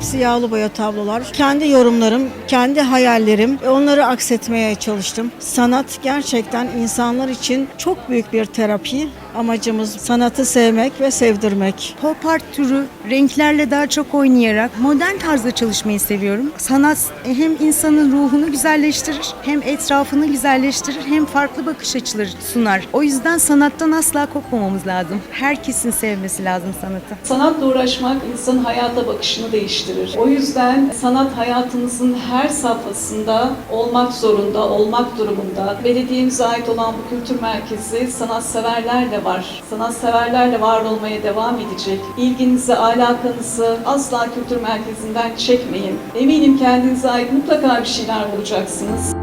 hepsi yağlı boya tablolar. Kendi yorumlarım, kendi hayallerim ve onları aksetmeye çalıştım. Sanat gerçekten insanlar için çok büyük bir terapi. Amacımız sanatı sevmek ve sevdirmek. Pop art türü renklerle daha çok oynayarak modern tarzda çalışmayı seviyorum. Sanat hem insanın ruhunu güzelleştirir, hem etrafını güzelleştirir, hem farklı bakış açıları sunar. O yüzden sanattan asla kopmamamız lazım. Herkesin sevmesi lazım sanatı. Sanatla uğraşmak insanın hayata bakışını değiştirir. O yüzden sanat hayatınızın her safhasında olmak zorunda, olmak durumunda. Belediyemize ait olan bu kültür merkezi sanatseverlerle var. Sanatseverlerle var olmaya devam edecek. İlginizi, alakanızı asla kültür merkezinden çekmeyin. Eminim kendinize ait mutlaka bir şeyler bulacaksınız.